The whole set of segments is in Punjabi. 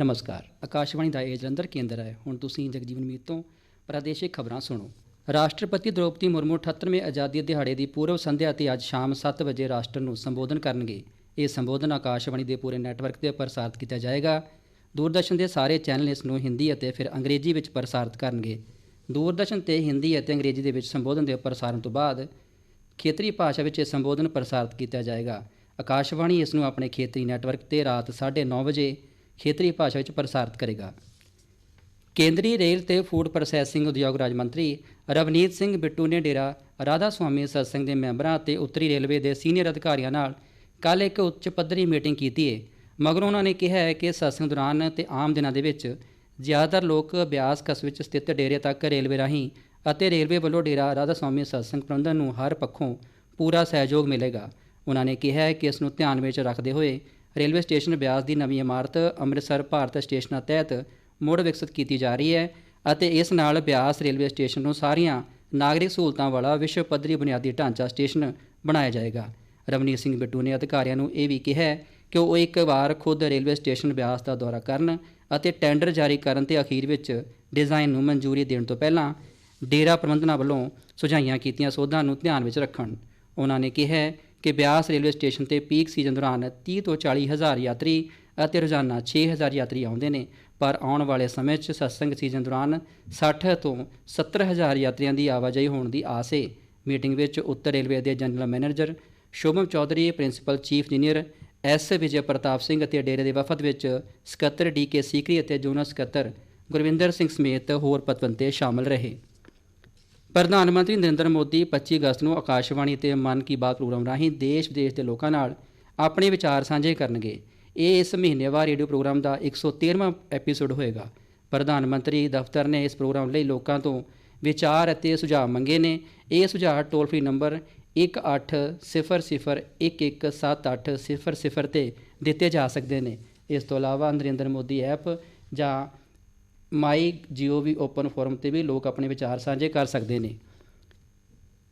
ਨਮਸਕਾਰ। ਆਕਾਸ਼ਵਾਣੀ ਦਾ ਇਹ ਜਲੰਧਰ ਕੇਂਦਰ ਹੈ। ਹੁਣ ਤੁਸੀਂ ਜਗਜੀਵਨ ਮੀਤ ਤੋਂ ਪ੍ਰਾਦੇਸ਼ਿਕ ਖਬਰਾਂ ਸੁਣੋ। ਰਾਸ਼ਟਰਪਤੀ ਦ੍ਰੋਪਦੀ ਮੁਰਮੂ 78ਵੇਂ ਆਜ਼ਾਦੀ ਦਿਹਾੜੇ ਦੀ ਪੂਰਵ ਸੰਧਿਆ ਤੇ ਅੱਜ ਸ਼ਾਮ 7 ਵਜੇ ਰਾਸ਼ਟਰ ਨੂੰ ਸੰਬੋਧਨ ਕਰਨਗੇ। ਇਹ ਸੰਬੋਧਨ ਆਕਾਸ਼ਵਾਣੀ ਦੇ ਪੂਰੇ ਨੈਟਵਰਕ ਤੇ ਪ੍ਰਸਾਰਿਤ ਕੀਤਾ ਜਾਏਗਾ। ਦੂਰਦਰਸ਼ਨ ਦੇ ਸਾਰੇ ਚੈਨਲ ਇਸ ਨੂੰ ਹਿੰਦੀ ਅਤੇ ਫਿਰ ਅੰਗਰੇਜ਼ੀ ਵਿੱਚ ਪ੍ਰਸਾਰਿਤ ਕਰਨਗੇ। ਦੂਰਦਰਸ਼ਨ ਤੇ ਹਿੰਦੀ ਅਤੇ ਅੰਗਰੇਜ਼ੀ ਦੇ ਵਿੱਚ ਸੰਬੋਧਨ ਦੇ ਪ੍ਰਸਾਰਣ ਤੋਂ ਬਾਅਦ ਖੇਤਰੀ ਭਾਸ਼ਾ ਵਿੱਚ ਇਹ ਸੰਬੋਧਨ ਪ੍ਰਸਾਰਿਤ ਕੀਤਾ ਜਾਏਗਾ। ਆਕਾਸ਼ਵਾਣੀ ਇਸ ਨੂੰ ਆਪਣੇ ਖੇਤਰੀ ਨੈਟਵਰਕ ਤੇ ਰਾਤ 9:30 ਵਜੇ ਖੇਤਰੀ ਭਾਸ਼ਾ ਵਿੱਚ ਪ੍ਰਸਾਰਿਤ ਕਰੇਗਾ। ਕੇਂਦਰੀ ਰੇਲ ਤੇ ਫੂਡ ਪ੍ਰੋਸੈਸਿੰਗ ਉਦਯੋਗ ਰਾਜ ਮੰਤਰੀ ਰਵਨੀਤ ਸਿੰਘ ਬਿੱਟੂ ਨੇ ਡੇਰਾ ਰਾਧਾ ਸੁਆਮੀ ਸਤਸੰਗ ਦੇ ਮੈਂਬਰਾਂ ਅਤੇ ਉੱਤਰੀ ਰੇਲਵੇ ਦੇ ਸੀਨੀਅਰ ਅਧਿਕਾਰੀਆਂ ਨਾਲ ਕੱਲ ਇੱਕ ਉੱਚ ਪੱਧਰੀ ਮੀਟਿੰਗ ਕੀਤੀ ਹੈ ਮਗਰੋਂ ਉਹਨਾਂ ਨੇ ਕਿਹਾ ਹੈ ਕਿ ਸਤਸੰਗ ਦੌਰਾਨ ਤੇ ਆਮ ਦਿਨਾਂ ਦੇ ਵਿੱਚ ਜ਼ਿਆਦਾਤਰ ਲੋਕ ਬਿਆਸ ਕਸਬੇ ਵਿੱਚ ਸਥਿਤ ਡੇਰੇ ਤੱਕ ਰੇਲਵੇ ਰਾਹੀਂ ਅਤੇ ਰੇਲਵੇ ਵੱਲੋਂ ਡੇਰਾ ਰਾਧਾ ਸੁਆਮੀ ਸਤਸੰਗ ਪ੍ਰਬੰਧਨ ਨੂੰ ਹਰ ਪੱਖੋਂ ਪੂਰਾ ਸਹਿਯੋਗ ਮਿਲੇਗਾ। ਉਹਨਾਂ ਨੇ ਕਿਹਾ ਹੈ ਕਿ ਇਸ ਨੂੰ ਧਿਆਨ ਵਿੱਚ ਰੱਖਦੇ ਹੋਏ ਰੇਲਵੇ ਸਟੇਸ਼ਨ ਬਿਆਸ ਦੀ ਨਵੀਂ ਇਮਾਰਤ ਅੰਮ੍ਰਿਤਸਰ ਭਾਰਤ ਸਟੇਸ਼ਨਾਂ ਤਹਿਤ ਮੁੜ ਵਿਕਸਿਤ ਕੀਤੀ ਜਾ ਰਹੀ ਹੈ ਅਤੇ ਇਸ ਨਾਲ ਬਿਆਸ ਰੇਲਵੇ ਸਟੇਸ਼ਨ ਨੂੰ ਸਾਰੀਆਂ ਨਾਗਰਿਕ ਸਹੂਲਤਾਂ ਵਾਲਾ ਵਿਸ਼ਵ ਪੱਧਰੀ ਬੁਨਿਆਦੀ ਢਾਂਚਾ ਸਟੇਸ਼ਨ ਬਣਾਇਆ ਜਾਏਗਾ। ਰਵਨੀਤ ਸਿੰਘ ਬਿੱਟੂ ਨੇ ਅਧਿਕਾਰੀਆਂ ਨੂੰ ਇਹ ਵੀ ਕਿਹਾ ਕਿ ਉਹ ਇੱਕ ਵਾਰ ਖੁਦ ਰੇਲਵੇ ਸਟੇਸ਼ਨ ਬਿਆਸ ਦਾ ਦੌਰਾ ਕਰਨ ਅਤੇ ਟੈਂਡਰ ਜਾਰੀ ਕਰਨ ਤੇ ਅਖੀਰ ਵਿੱਚ ਡਿਜ਼ਾਈਨ ਨੂੰ ਮਨਜ਼ੂਰੀ ਦੇਣ ਤੋਂ ਪਹਿਲਾਂ ਡੇਰਾ ਪ੍ਰਬੰਧਨਾਂ ਵੱਲੋਂ ਸੁਝਾਈਆਂ ਕੀਤੀਆਂ ਸੋਧਾਂ ਨੂੰ ਧਿਆਨ ਵਿੱਚ ਰੱਖਣ। ਉਹਨਾਂ ਨੇ ਕਿਹਾ ਕਿ ਬਿਆਸ ਰੇਲਵੇ ਸਟੇਸ਼ਨ ਤੇ ਪੀਕ ਸੀਜ਼ਨ ਦੌਰਾਨ 30 ਤੋਂ 40 ਹਜ਼ਾਰ ਯਾਤਰੀ ਅਤੇ ਰੋਜ਼ਾਨਾ 6 ਹਜ਼ਾਰ ਯਾਤਰੀ ਆਉਂਦੇ ਨੇ। ਪਰ ਆਉਣ ਵਾਲੇ ਸਮੇਂ 'ਚ ਸਤਸੰਗ ਸੀਜ਼ਨ ਦੌਰਾਨ 60 ਤੋਂ 70 ਹਜ਼ਾਰ ਯਾਤਰੀਆਂ ਦੀ ਆਵਾਜਾਈ ਹੋਣ ਦੀ ਆਸ ਹੈ ਮੀਟਿੰਗ ਵਿੱਚ ਉੱਤਰ ਰੇਲਵੇ ਦੇ general manager Shobham Chaudhary, principal chief engineer S Vijay Pratap Singh ਅਤੇ ਡੇਰੇ ਦੇ ਵਫਦ ਵਿੱਚ ਸਕੱਤਰ ਡੀ ਕੇ ਸੀਕਰੀ ਅਤੇ ਜੂਨਰ ਸਕੱਤਰ ਗੁਰਵਿੰਦਰ ਸਿੰਘ ਸਮੇਤ ਹੋਰ ਪਤਵੰਤੇ ਸ਼ਾਮਲ ਰਹੇ। ਪ੍ਰਧਾਨ ਮੰਤਰੀ ਨਰਿੰਦਰ ਮੋਦੀ 25 ਅਗਸਤ ਨੂੰ ਆਕਾਸ਼ਵਾਣੀ ਤੇ ਮਨ ਕੀ ਬਾਤ ਪ੍ਰੋਗਰਾਮ ਰਾਹੀਂ ਦੇਸ਼ ਵਿਦੇਸ਼ ਦੇ ਲੋਕਾਂ ਨਾਲ ਆਪਣੇ ਵਿਚਾਰ ਸਾਂਝੇ ਕਰਨਗੇ। ਇਹ ਇਸ ਮਹੀਨੇਵਾਰ ਰੇਡੀਓ ਪ੍ਰੋਗਰਾਮ ਦਾ 113ਵਾਂ ਐਪੀਸੋਡ ਹੋਏਗਾ। ਪ੍ਰਧਾਨ ਮੰਤਰੀ ਦਫ਼ਤਰ ਨੇ ਇਸ ਪ੍ਰੋਗਰਾਮ ਲਈ ਲੋਕਾਂ ਤੋਂ ਵਿਚਾਰ ਅਤੇ ਸੁਝਾਅ ਮੰਗੇ ਨੇ। ਇਹ ਸੁਝਾਅ ਟੋਲ ਫ੍ਰੀ ਨੰਬਰ 1800117800 ਤੇ ਦਿੱਤੇ ਜਾ ਸਕਦੇ ਨੇ। ਇਸ ਤੋਂ ਇਲਾਵਾ ਨਰਿੰਦਰ ਮੋਦੀ ਐਪ ਜਾਂ ਮਾਈ ਜੀਓਵੀ ਓਪਨ ਫੋਰਮ ਤੇ ਵੀ ਲੋਕ ਆਪਣੇ ਵਿਚਾਰ ਸਾਂਝੇ ਕਰ ਸਕਦੇ ਨੇ।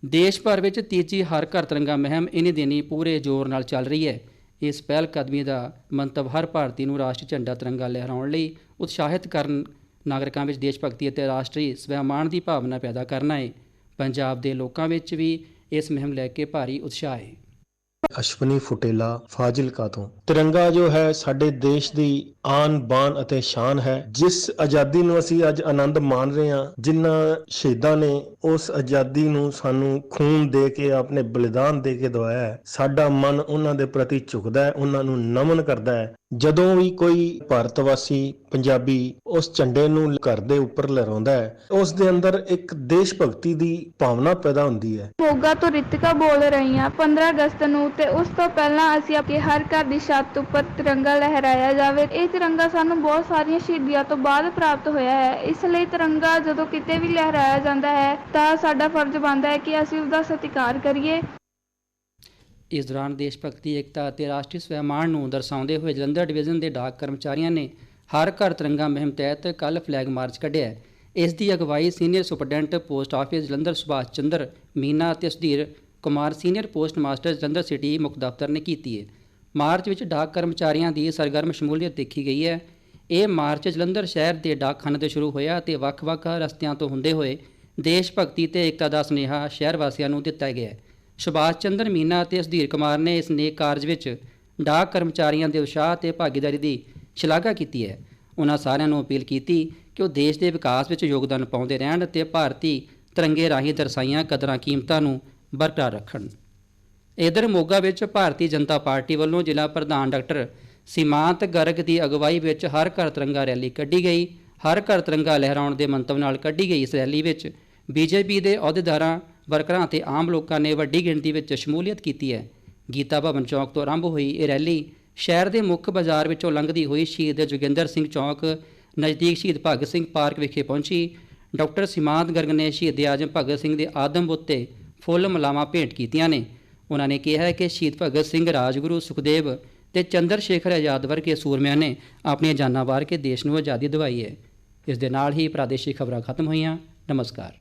ਦੇਸ਼ ਭਰ ਵਿੱਚ ਤੀਜੀ ਹਰ ਘਰ ਤਿਰੰਗਾ ਮੁਹਿੰਮ ਇਨੀ ਦਿਨੀ ਪੂਰੇ ਜ਼ੋਰ ਨਾਲ ਚੱਲ ਰਹੀ ਹੈ। ਇਸ ਪਹਿਲ ਕਦਮੀ ਦਾ ਮੰਤਵ ਹਰ ਭਾਰਤੀ ਨੂੰ ਰਾਸ਼ਟਰੀ ਝੰਡਾ ਤਿਰੰਗਾ ਲਹਿਰਾਉਣ ਲਈ ਉਤਸ਼ਾਹਿਤ ਕਰਨ ਨਾਗਰਿਕਾਂ ਵਿੱਚ ਦੇਸ਼ ਭਗਤੀ ਅਤੇ ਰਾਸ਼ਟਰੀ ਸਵੈਮਾਨ ਦੀ ਭਾਵਨਾ ਪੈਦਾ ਕਰਨਾ ਹੈ। ਪੰਜਾਬ ਦੇ ਲੋਕਾਂ ਵਿੱਚ ਵੀ ਇਸ ਮੁਹਿੰਮ ਲੈ ਕੇ ਭਾਰੀ ਉਤਸ਼ਾਹ ਹੈ। ਅਸ਼ਵਨੀ ਫੁਟੇਲਾ ਫਾਜ਼ਿਲਕਾ ਤੋਂ। ਤਿਰੰਗਾ ਜੋ ਹੈ, ਸਾਡੇ ਦੇਸ਼ ਦੀ ਆਨ ਬਾਨ ਅਤੇ ਸ਼ਾਨ ਹੈ। ਜਿਸ ਆਜ਼ਾਦੀ ਨੂੰ ਅਸੀਂ ਅੱਜ ਆਨੰਦ ਮਾਣ ਰਹੇ ਹਾਂ, ਜਿਨ੍ਹਾਂ ਸ਼ਹੀਦਾਂ ਨੇ ਉਸ ਆਜ਼ਾਦੀ ਨੂੰ ਸਾਨੂੰ ਖੂਨ ਦੇ ਕੇ, ਆਪਣੇ ਬਲੀਦਾਨ ਦੇ ਕੇ ਦਵਾਇਆ ਹੈ। ਸਾਡਾ ਮਨ ਉਹਨਾਂ ਦੇ ਪ੍ਰਤੀ ਝੁਕਦਾ ਹੈ, ਉਹਨਾਂ ਨੂੰ ਨਮਨ ਕਰਦਾ ਹੈ। ਜਦੋਂ ਵੀ ਕੋਈ ਭਾਰਤ ਵਾਸੀ, ਪੰਜਾਬੀ ਉਸ ਝੰਡੇ ਨੂੰ ਘਰ ਦੇ ਉੱਪਰ ਲਹਿਰਾਉਂਦਾ ਹੈ, ਉਸ ਦੇ ਅੰਦਰ ਇੱਕ ਦੇਸ਼ ਭਗਤੀ ਦੀ ਭਾਵਨਾ ਪੈਦਾ ਹੁੰਦੀ ਹੈ। ਮੋਗਾ ਤੋਂ ਰਿਤਿਕਾ ਬੋਲ ਰਹੀ ਹਾਂ 15 ਅਗਸਤ ਨੂੰ ਤੇ ਉਸ ਤੋਂ ਪਹਿਲਾਂ ਅਸੀਂ ਆਪਣੇ ਹਰ ਘਰ ਦੀ ਛੱਤ ਉੱਪਰ ਤਿਰੰਗਾ ਲਹਿਰਾਇਆ ਜਾਵੇ। ਇਹ ਤਿਰੰਗਾ ਸਾਨੂੰ ਬਹੁਤ ਸਾਰੀਆਂ ਸ਼ਹੀਦੀਆਂ ਤੋਂ ਬਾਅਦ ਪ੍ਰਾਪਤ ਹੋਇਆ ਹੈ। ਇਸ ਲਈ ਤਿਰੰਗਾ ਜਦੋਂ ਕਿਤੇ ਵੀ ਲਹਿਰਾਇਆ ਜਾਂਦਾ ਹੈ, ਤਾਂ ਸਾਡਾ ਫਰਜ਼ ਬਣਦਾ ਹੈ ਕਿ ਅਸੀਂ ਉਸ ਦਾ ਸਤਿਕਾਰ ਕਰੀਏ। ਇਸ ਦੌਰਾਨ ਦੇਸ਼ ਭਗਤੀ, ਏਕਤਾ ਅਤੇ ਰਾਸ਼ਟਰੀ ਸਵੈਮਾਨ ਨੂੰ ਦਰਸਾਉਂਦੇ ਹੋਏ ਜਲੰਧਰ ਡਿਵੀਜ਼ਨ ਦੇ ਡਾਕ ਕਰਮਚਾਰੀਆਂ ਨੇ ਹਰ ਘਰ ਤਿਰੰਗਾ ਮੁਹਿੰਮ ਤਹਿਤ ਕੱਲ ਫਲੈਗ ਮਾਰਚ ਕੱਢਿਆ ਇਸ ਦੀ ਅਗਵਾਈ senior superintendent post office Jalandhar Subhash Chander, Meena ਅਤੇ Sudhir Kumar senior post master Jalandhar city ਮੁੱਖ ਦਫ਼ਤਰ ਨੇ ਕੀਤੀ ਹੈ ਮਾਰਚ ਵਿੱਚ ਡਾਕ ਕਰਮਚਾਰੀਆਂ ਦੀ ਸਰਗਰਮ ਸ਼ਮੂਲੀਅਤ ਦੇਖੀ ਗਈ ਹੈ। ਇਹ ਮਾਰਚ ਜਲੰਧਰ ਸ਼ਹਿਰ ਦੇ ਡਾਕਖਾਨੇ ਤੋਂ ਸ਼ੁਰੂ ਹੋਇਆ ਅਤੇ ਵੱਖ-ਵੱਖ ਰਸਤਿਆਂ ਤੋਂ ਹੁੰਦੇ ਹੋਏ ਦੇਸ਼ ਭਗਤੀ ਤੇ ਏਕਤਾ ਦਾ ਸੁਨੇਹਾ ਸ਼ਹਿਰ ਵਾਸੀਆਂ ਨੂੰ ਦਿੱਤਾ ਗਿਆ ਸੁਭਾਸ਼ ਚੰਦਰ ਮੀਨਾ ਅਤੇ ਸੁਧੀਰ ਕੁਮਾਰ ਨੇ ਇਸ ਨੇਕ ਕਾਰਜ ਵਿੱਚ ਡਾਕ ਕਰਮਚਾਰੀਆਂ ਦੇ ਉਤਸ਼ਾਹ ਤੇ ਭਾਗੀਦਾਰੀ ਦੀ ਸ਼ਲਾਘਾ ਕੀਤੀ ਹੈ। ਉਹਨਾਂ ਸਾਰਿਆਂ ਨੂੰ ਅਪੀਲ ਕੀਤੀ ਕਿ ਉਹ ਦੇਸ਼ ਦੇ ਵਿਕਾਸ ਵਿੱਚ ਯੋਗਦਾਨ ਪਾਉਂਦੇ ਰਹਿਣ ਅਤੇ ਭਾਰਤੀ ਤਿਰੰਗੇ ਰਾਹੀਂ ਦਰਸਾਈਆਂ ਕਦਰਾਂ ਕੀਮਤਾਂ ਨੂੰ ਬਰਕਰਾਰ ਰੱਖਣ। ਇਧਰ ਮੋਗਾ ਵਿੱਚ ਭਾਰਤੀ ਜਨਤਾ ਪਾਰਟੀ ਵੱਲੋਂ ਜ਼ਿਲ੍ਹਾ ਪ੍ਰਧਾਨ ਡਾਕਟਰ ਸੀਮਾਂਤ ਗਰਗ ਦੀ ਅਗਵਾਈ ਵਿੱਚ ਹਰ ਘਰ ਤਿਰੰਗਾ ਰੈਲੀ ਕੱਢੀ ਗਈ। ਹਰ ਘਰ ਤਿਰੰਗਾ ਲਹਿਰਾਉਣ ਦੇ ਮੰਤਵ ਨਾਲ ਕੱਢੀ ਗਈ ਇਸ ਰੈਲੀ ਵਿੱਚ ਬੀਜੇਪੀ ਦੇ ਅਹੁਦੇਦਾਰਾਂ, ਵਰਕਰਾਂ ਅਤੇ ਆਮ ਲੋਕਾਂ ਨੇ ਵੱਡੀ ਗਿਣਤੀ ਵਿੱਚ ਸ਼ਮੂਲੀਅਤ ਕੀਤੀ ਹੈ। ਗੀਤਾ ਭਵਨ ਚੌਕ ਤੋਂ ਆਰੰਭ ਹੋਈ ਇਹ ਰੈਲੀ ਸ਼ਹਿਰ ਦੇ ਮੁੱਖ ਬਾਜ਼ਾਰ ਵਿੱਚੋਂ ਲੰਘਦੀ ਹੋਈ ਸ਼ਹੀਦ ਜੋਗਿੰਦਰ ਸਿੰਘ ਚੌਕ ਨਜ਼ਦੀਕ ਸ਼ਹੀਦ ਭਗਤ ਸਿੰਘ ਪਾਰਕ ਵਿਖੇ ਪਹੁੰਚੀ। ਡਾਕਟਰ ਸੀਮਾਂਤ ਗਰਗ ਨੇ ਸ਼ਹੀਦ ਆਜਮ ਭਗਤ ਸਿੰਘ ਦੇ ਆਦਮ ਉੱਤੇ ਫੁੱਲ ਮਲਾਵਾਂ ਭੇਂਟ ਕੀਤੀਆਂ ਨੇ। ਉਹਨਾਂ ਨੇ ਕਿਹਾ ਹੈ ਕਿ ਸ਼ਹੀਦ ਭਗਤ ਸਿੰਘ, ਰਾਜਗੁਰੂ ਸੁਖਦੇਵ ਤੇ ਚੰਦਰ ਸ਼ੇਖਰ ਆਜ਼ਾਦ ਵਰਗੇ ਸੂਰਮਿਆਂ ਨੇ ਆਪਣੀਆਂ ਜਾਨਾਂ ਵਾਰ ਕੇ ਦੇਸ਼ ਨੂੰ ਆਜ਼ਾਦੀ ਦਿਵਾਈ ਹੈ। ਇਸ ਦੇ ਨਾਲ ਹੀ ਪ੍ਰਾਦੇਸ਼ਿਕ ਖਬਰਾਂ ਖਤਮ ਹੋਈਆਂ। ਨਮਸਕਾਰ।